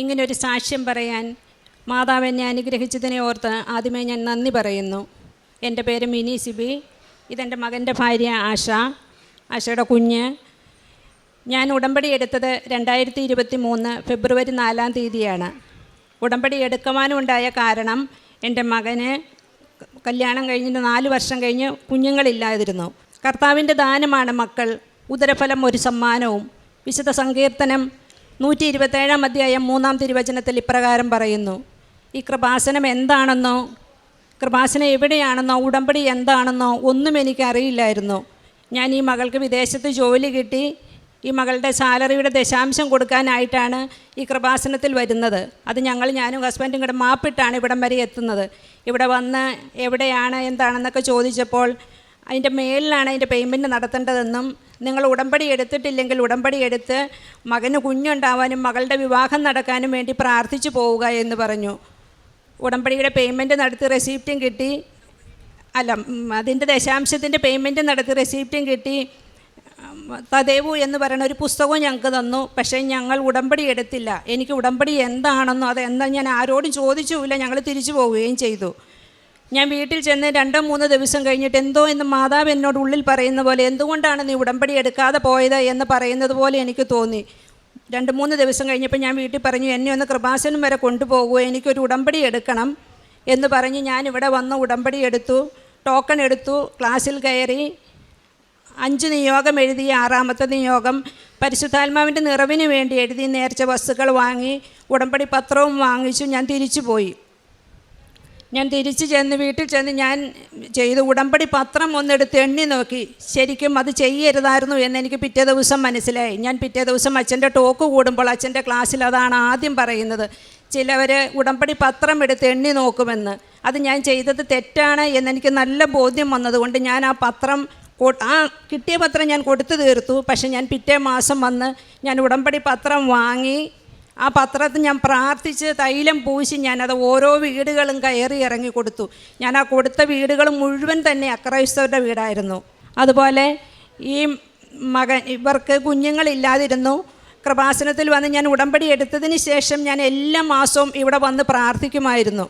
ഇങ്ങനെ ഒരു സാക്ഷ്യം പറയാൻ മാതാവ് എന്നെ അനുഗ്രഹിച്ചതിനെ ഓർത്ത് ആദ്യമേ ഞാൻ നന്ദി പറയുന്നു. എന്റെ പേര് മിനി സിബി. ഇതെന്റെ മകന്റെ ഭാര്യ ആശ. ആശയുടെ കുഞ്ഞ്. ഞാൻ ഉടമ്പടി എടുത്തത് രണ്ടായിരത്തി ഇരുപത്തി മൂന്ന് ഫെബ്രുവരി നാലാം തീയതിയാണ്. ഉടമ്പടി എടുക്കുവാനുണ്ടായ കാരണം എന്റെ മകന് കല്യാണം കഴിഞ്ഞിട്ട് നാല് വർഷം കഴിഞ്ഞ് കുഞ്ഞുങ്ങളില്ലാതിരുന്നു കർത്താവിന്റെ ദാനമാണ് മക്കൾ. ഉദരഫലം ഒരു സമ്മാനവും. വിശുദ്ധ സങ്കീർത്തനം നൂറ്റി ഇരുപത്തേഴാം അധ്യായം മൂന്നാം തിരുവചനത്തിൽ ഇപ്രകാരം പറയുന്നു. ഈ കൃപാസനം എന്താണെന്നോ കൃപാസനം എവിടെയാണെന്നോ ഉടമ്പടി എന്താണെന്നോ ഒന്നും എനിക്ക് അറിയില്ലായിരുന്നു. ഞാൻ ഈ മകൾക്ക് വിദേശത്ത് ജോലി കിട്ടി. ഈ മകളുടെ സാലറിയുടെ ദശാംശം കൊടുക്കാനായിട്ടാണ് ഈ കൃപാസനത്തിൽ വരുന്നത്. അത് ഞങ്ങൾ ഞാനും ഹസ്ബൻഡും കൂടെ മാപ്പിട്ടാണ് ഇവിടം വരെ എത്തുന്നത്. ഇവിടെ വന്ന് എവിടെയാണ് എന്താണെന്നൊക്കെ ചോദിച്ചപ്പോൾ അതിന്റെ മേലിലാണ് അതിന്റെ പേയ്മെന്റ് നടത്തേണ്ടതെന്നും നിങ്ങൾ ഉടമ്പടി എടുത്തിട്ടില്ലെങ്കിൽ ഉടമ്പടി എടുത്ത് മകന് കുഞ്ഞുണ്ടാവാനും മകളുടെ വിവാഹം നടക്കാനും വേണ്ടി പ്രാർത്ഥിച്ചു പോവുക എന്ന് പറഞ്ഞു. ഉടമ്പടിയുടെ പേയ്മെന്റ് നടത്തി റെസീപ്റ്റും കിട്ടി. അല്ല അതിന്റെ ദശാംശത്തിന്റെ പേയ്മെന്റ് നടത്തി റെസീപ്റ്റും കിട്ടി. തദേവു എന്ന് പറയുന്ന ഒരു പുസ്തകവും ഞങ്ങൾക്ക് തന്നു. പക്ഷേ ഞങ്ങൾ ഉടമ്പടി എടുത്തില്ല. എനിക്ക് ഉടമ്പടി എന്താണെന്നോ അത് എന്താ ഞാൻ ആരോടും ചോദിച്ചുമില്ല. ഞങ്ങൾ തിരിച്ചു പോവുകയും ചെയ്തു. ഞാൻ വീട്ടിൽ ചെന്ന് രണ്ടോ മൂന്നോ ദിവസം കഴിഞ്ഞിട്ട് എന്തോ എന്ന് മാതാവ് എന്നോട് ഉള്ളിൽ പറയുന്ന പോലെ എന്തുകൊണ്ടാണ് നീ ഉടമ്പടി എടുക്കാതെ പോയത്? എന്ന് പറയുന്നത് പോലെ എനിക്ക് തോന്നി. രണ്ട് മൂന്ന് ദിവസം കഴിഞ്ഞപ്പോൾ ഞാൻ വീട്ടിൽ പറഞ്ഞു എന്നെ ഒന്ന് കൃപാസനം വരെ കൊണ്ടുപോകുമോ എനിക്കൊരു ഉടമ്പടി എടുക്കണം. എന്ന് പറഞ്ഞ് ഞാനിവിടെ വന്ന് ഉടമ്പടി എടുത്തു ടോക്കൺ എടുത്തു ക്ലാസ്സിൽ കയറി. അഞ്ച് നിയോഗം എഴുതി ആറാമത്തെ നിയോഗം. പരിശുദ്ധാത്മാവിന്റെ നിറവിന് വേണ്ടി എഴുതി നേർച്ച വസ്തുക്കൾ വാങ്ങി ഉടമ്പടി പത്രവും വാങ്ങിച്ചു ഞാൻ തിരിച്ചു പോയി. ഞാൻ തിരിച്ചു ചെന്ന് വീട്ടിൽ ചെന്ന് ഞാൻ ചെയ്ത് ഉടമ്പടി പത്രം ഒന്നെടുത്ത് എണ്ണി നോക്കി. ശരിക്കും അത് ചെയ്യരുതായിരുന്നു എന്ന് എനിക്ക് പിറ്റേ ദിവസം മനസ്സിലായി. ഞാൻ പിറ്റേ ദിവസം അച്ഛന്റെ ടോക്ക് കൂടുമ്പോൾ അച്ഛന്റെ ക്ലാസ്സിൽ അതാണ് ആദ്യം പറയുന്നത്. ചിലവർ ഉടമ്പടി പത്രം എടുത്ത് എണ്ണി നോക്കുമെന്ന്. അത് ഞാൻ ചെയ്തത് തെറ്റാണ് എന്നെനിക്ക് നല്ല ബോധ്യം വന്നതുകൊണ്ട് ഞാൻ ആ പത്രം ആ കിട്ടിയ പത്രം ഞാൻ കൊടുത്തു തീർത്തു. പക്ഷെ ഞാൻ പിറ്റേ മാസം വന്ന് ഞാൻ ഉടമ്പടി പത്രം വാങ്ങി ആ പത്രത്തിൽ ഞാൻ പ്രാർത്ഥിച്ച് തൈലം പൂശി ഞാനത് ഓരോ വീടുകളും കയറി ഇറങ്ങി കൊടുത്തു. ഞാൻ ആ കൊടുത്ത വീടുകൾ മുഴുവൻ തന്നെ അക്രൈസ്തവരുടെ വീടായിരുന്നു. അതുപോലെ ഈ മകൻ ഇവർക്ക് കുഞ്ഞുങ്ങളില്ലാതിരുന്നു. കൃപാസനത്തിൽ വന്ന് ഞാൻ ഉടമ്പടി എടുത്തതിന് ശേഷം ഞാൻ എല്ലാ മാസവും ഇവിടെ വന്ന് പ്രാർത്ഥിക്കുമായിരുന്നു.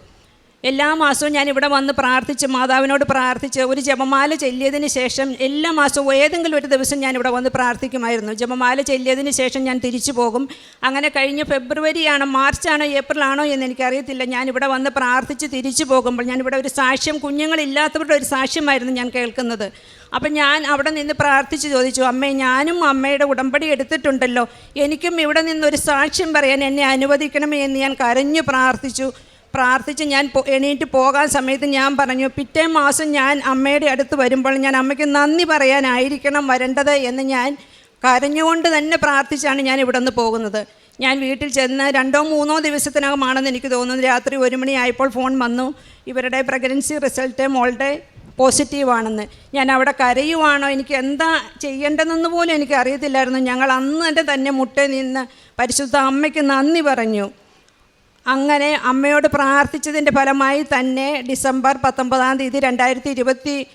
എല്ലാ മാസവും ഞാൻ ഇവിടെ വന്ന് പ്രാർത്ഥിച്ച് മാതാവിനോട് പ്രാർത്ഥിച്ച് ഒരു ജപമാല ചൊല്ലിയതിന് ശേഷം എല്ലാ മാസവും ഏതെങ്കിലും ഒരു ദിവസം ഞാൻ ഇവിടെ വന്ന് പ്രാർത്ഥിക്കുമായിരുന്നു. ജപമാല ചൊല്ലിയതിന് ശേഷം ഞാൻ തിരിച്ചു പോകും. അങ്ങനെ കഴിഞ്ഞ ഫെബ്രുവരിയാണോ മാർച്ചാണോ ഏപ്രിലാണോ എന്ന് എനിക്കറിയത്തില്ല. ഞാൻ ഇവിടെ വന്ന് പ്രാർത്ഥിച്ച് തിരിച്ചു പോകുമ്പോൾ ഞാൻ ഇവിടെ ഒരു സാക്ഷ്യം കുഞ്ഞുങ്ങളില്ലാത്തവരുടെ ഒരു സാക്ഷ്യമായിരുന്നു ഞാൻ കേൾക്കുന്നത്. അപ്പം ഞാൻ അവിടെ നിന്ന് പ്രാർത്ഥിച്ച് ചോദിച്ചു അമ്മേ ഞാനും അമ്മയുടെ ഉടമ്പടി എടുത്തിട്ടുണ്ടല്ലോ. എനിക്കും ഇവിടെ നിന്നൊരു സാക്ഷ്യം പറയാൻ എന്നെ അനുവദിക്കണമേ എന്ന് ഞാൻ കരഞ്ഞു പ്രാർത്ഥിച്ചു. പ്രാർത്ഥിച്ച് ഞാൻ എണീറ്റ് പോകാൻ സമയത്ത് ഞാൻ പറഞ്ഞു പിറ്റേ മാസം ഞാൻ അമ്മയുടെ അടുത്ത് വരുമ്പോൾ ഞാൻ അമ്മയ്ക്ക് നന്ദി പറയാനായിരിക്കണം വരേണ്ടത് എന്ന് ഞാൻ കരഞ്ഞുകൊണ്ട് തന്നെ പ്രാർത്ഥിച്ചാണ് ഞാൻ ഇവിടെ നിന്ന് പോകുന്നത്. ഞാൻ വീട്ടിൽ ചെന്ന് രണ്ടോ മൂന്നോ ദിവസത്തിനകമാണെന്ന് എനിക്ക് തോന്നുന്നു. രാത്രി ഒരു മണിയായപ്പോൾ ഫോൺ വന്നു. ഇവരുടെ പ്രഗ്നൻസി റിസൾട്ട് മോളുടെ പോസിറ്റീവാണെന്ന് ഞാൻ അവിടെ കരയുവാണോ? എനിക്ക് എന്താ ചെയ്യേണ്ടതെന്ന് പോലും എനിക്ക് അറിയത്തില്ലായിരുന്നു. ഞങ്ങൾ അന്ന് തന്നെ തന്നെ മുട്ടേ നിന്ന് പരിശുദ്ധ അമ്മയ്ക്ക് നന്ദി പറഞ്ഞു. അങ്ങനെ അമ്മയോട് പ്രാർത്ഥിച്ചതിന്റെ ഫലമായി തന്നെ ഡിസംബർ പത്തൊമ്പതാം തീയതി രണ്ടായിരത്തി ഇരുപത്തി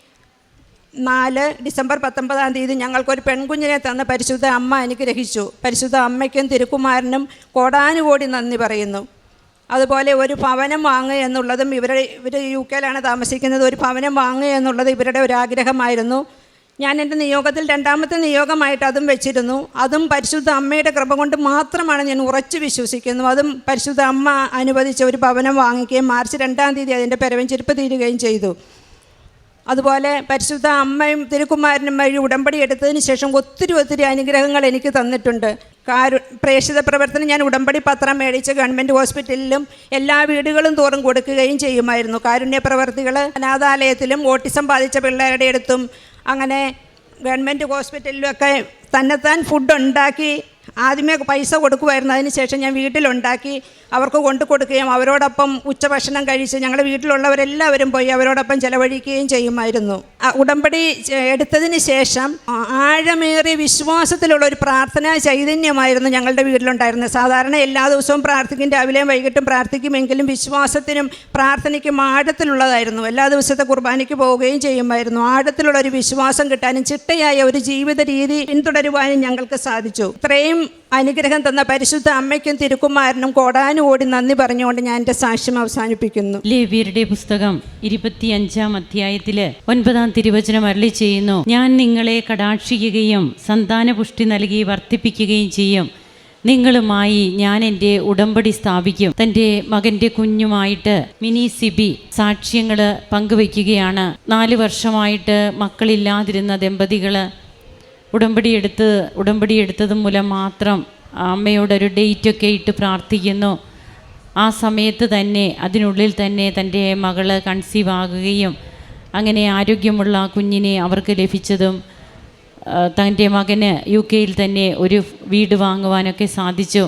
നാല് ഡിസംബർ പത്തൊമ്പതാം തീയതി ഞങ്ങൾക്കൊരു പെൺകുഞ്ഞിനെ തന്ന പരിശുദ്ധ അമ്മ അനുഗ്രഹിച്ചു. പരിശുദ്ധ അമ്മയ്ക്കും തിരുക്കുമാരനും കോടാനുകോടി നന്ദി പറയുന്നു. അതുപോലെ ഒരു ഭവനം വാങ്ങുക എന്നുള്ളതും ഇവരുടെ ഇവർ യു കെയിലാണ് താമസിക്കുന്നത്. ഒരു ഭവനം വാങ്ങുക എന്നുള്ളത് ഇവരുടെ ഒരു ആഗ്രഹമായിരുന്നു ഞാൻ എന്റെ നിയോഗത്തിൽ രണ്ടാമത്തെ നിയോഗമായിട്ട് അതും വെച്ചിരുന്നു. അതും പരിശുദ്ധ അമ്മയുടെ കൃപ കൊണ്ട് മാത്രമാണ് ഞാൻ ഉറച്ചു വിശ്വസിക്കുന്നു. അതും പരിശുദ്ധ അമ്മ അനുവദിച്ച ഒരു ഭവനം വാങ്ങിക്കുകയും മാർച്ച് രണ്ടാം തീയതി അതിന്റെ പെരവഞ്ചെരുപ്പ് തീരുകയും ചെയ്തു. അതുപോലെ പരിശുദ്ധ അമ്മയും തിരുക്കുമാരനും വഴി ഉടമ്പടി എടുത്തതിന് ശേഷം ഒത്തിരി ഒത്തിരി അനുഗ്രഹങ്ങൾ എനിക്ക് തന്നിട്ടുണ്ട്. കാരു പ്രേക്ഷിത പ്രവർത്തനം ഞാൻ ഉടമ്പടി പത്രം മേടിച്ച് ഗവൺമെന്റ് ഹോസ്പിറ്റലിലും എല്ലാ വീടുകളും തോറും കൊടുക്കുകയും ചെയ്യുമായിരുന്നു. കാരുണ്യ പ്രവർത്തികൾ അനാഥാലയത്തിലും ഓട്ടിസം ബാധിച്ച പിള്ളേരുടെ അടുത്തും അങ്ങനെ ഗവൺമെന്റ് ഹോസ്പിറ്റലിലൊക്കെ തന്നെത്താൻ ഫുഡ് ഉണ്ടാക്കി ആദ്യമേ പൈസ കൊടുക്കുമായിരുന്നു അതിന് ശേഷം ഞാൻ വീട്ടിലുണ്ടാക്കി. അവർക്ക് കൊണ്ടു കൊടുക്കുകയും അവരോടൊപ്പം ഉച്ചഭക്ഷണം കഴിച്ച് ഞങ്ങളുടെ വീട്ടിലുള്ളവരെല്ലാവരും പോയി അവരോടൊപ്പം ചെലവഴിക്കുകയും ചെയ്യുമായിരുന്നു. ഉടമ്പടി എടുത്തതിന് ശേഷം ആഴമേറിയ വിശ്വാസത്തിലുള്ള ഒരു പ്രാർത്ഥനാ ചൈതന്യമായിരുന്നു ഞങ്ങളുടെ വീട്ടിലുണ്ടായിരുന്നത്. സാധാരണ എല്ലാ ദിവസവും പ്രാർത്ഥിക്കും രാവിലെയും വൈകിട്ടും പ്രാർത്ഥിക്കുമെങ്കിലും വിശ്വാസത്തിനും പ്രാർത്ഥനയ്ക്കും ആഴത്തിലുള്ളതായിരുന്നു. എല്ലാ ദിവസത്തെ കുർബാനയ്ക്ക് പോവുകയും ചെയ്യുമായിരുന്നു. ആഴത്തിലുള്ള ഒരു വിശ്വാസം കിട്ടാനും ചിട്ടയായ ഒരു ജീവിത രീതി പിന്തുടരുവാനും ഞങ്ങൾക്ക് സാധിച്ചു. ഇത്രയും അനുഗ്രഹം തന്ന പരിശുദ്ധ അമ്മയ്ക്കും തിരുക്കുമാരനും കോടാനുകോടി നന്ദി പറഞ്ഞുകൊണ്ട് ഞാൻ എന്റെ സാക്ഷ്യം അവസാനിപ്പിക്കുന്നു. ലേവിയരുടെ പുസ്തകം ഇരുപത്തിയഞ്ചാം അധ്യായത്തിൽ ഒൻപതാം തിരുവചനം അരളി ചെയ്യുന്നു. ഞാൻ നിങ്ങളെ കടാക്ഷിക്കുകയും സന്താനപുഷ്ടി നൽകി വർദ്ധിപ്പിക്കുകയും ചെയ്യും. നിങ്ങളുമായി ഞാൻ എന്റെ ഉടമ്പടി സ്ഥാപിക്കും. തന്റെ മകന്റെ കുഞ്ഞുമായിട്ട് മിനി സിബി സാക്ഷ്യങ്ങൾ പങ്കുവയ്ക്കുകയാണ്. നാല് വർഷമായിട്ട് മക്കളില്ലാതിരുന്ന ദമ്പതികൾ ഉടമ്പടി എടുത്ത് ഉടമ്പടി എടുത്തത് മൂലം മാത്രം അമ്മയോടൊരു ഡേറ്റൊക്കെ ഇട്ട് പ്രാർത്ഥിക്കുന്നു. ആ സമയത്ത് തന്നെ അതിനുള്ളിൽ തന്നെ തന്റെ മകൾ കൺസീവ് ആകുകയും അങ്ങനെ ആരോഗ്യമുള്ള കുഞ്ഞിനെ അവർക്ക് ലഭിച്ചതും തന്റെ മകന് യു കെയിൽ തന്നെ ഒരു വീട് വാങ്ങുവാനൊക്കെ സാധിച്ചു.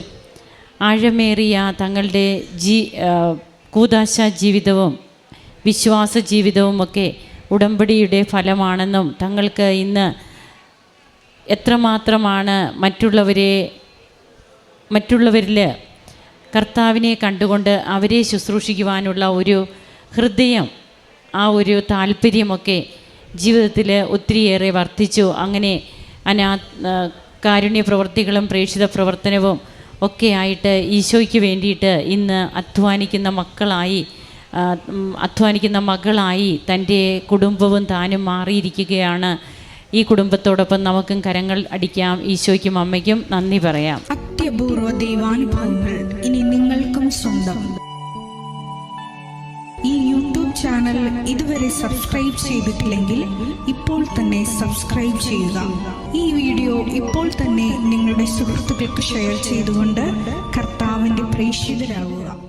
ആഴമേറിയ തങ്ങളുടെ ജീ കൂതാശ ജീവിതവും വിശ്വാസ ജീവിതവും ഒക്കെ ഉടമ്പടിയുടെ ഫലമാണെന്നും തങ്ങൾക്ക് ഇന്ന് എത്രമാത്രമാണ് മറ്റുള്ളവരെ മറ്റുള്ളവരിൽ കർത്താവിനെ കണ്ടുകൊണ്ട് അവരെ ശുശ്രൂഷിക്കുവാനുള്ള ഒരു ഹൃദയം ആ ഒരു താല്പര്യമൊക്കെ ജീവിതത്തിൽ ഒത്തിരിയേറെ വർദ്ധിച്ചു. അങ്ങനെ അനാ കാരുണ്യ പ്രവർത്തികളും പ്രേക്ഷിത പ്രവർത്തനവും ഒക്കെ ആയിട്ട് ഈശോയ്ക്ക് വേണ്ടിയിട്ട് ഇന്ന് അധ്വാനിക്കുന്ന മക്കളായി അധ്വാനിക്കുന്ന മകളായി തന്റെ കുടുംബവും താനും മാറിയിരിക്കുകയാണ്. ഈ കുടുംബത്തോടൊപ്പം നമുക്കും കരങ്ങൾ അടിക്കാം. ഈശോയ്ക്കും അമ്മയ്ക്കും നന്ദി പറയാം. അത്യപൂർവ ദൈവാനുഭവങ്ങൾ ഇനി നിങ്ങൾക്കും സ്വന്തം. ഈ യൂട്യൂബ് ചാനൽ ഇതുവരെ സബ്സ്ക്രൈബ് ചെയ്തിട്ടില്ലെങ്കിൽ ഇപ്പോൾ തന്നെ സബ്സ്ക്രൈബ് ചെയ്യുക. ഈ വീഡിയോ ഇപ്പോൾ തന്നെ നിങ്ങളുടെ സുഹൃത്തുക്കൾക്ക് ഷെയർ ചെയ്തുകൊണ്ട് കർത്താവിന്റെ പ്രേക്ഷിതരാകുക.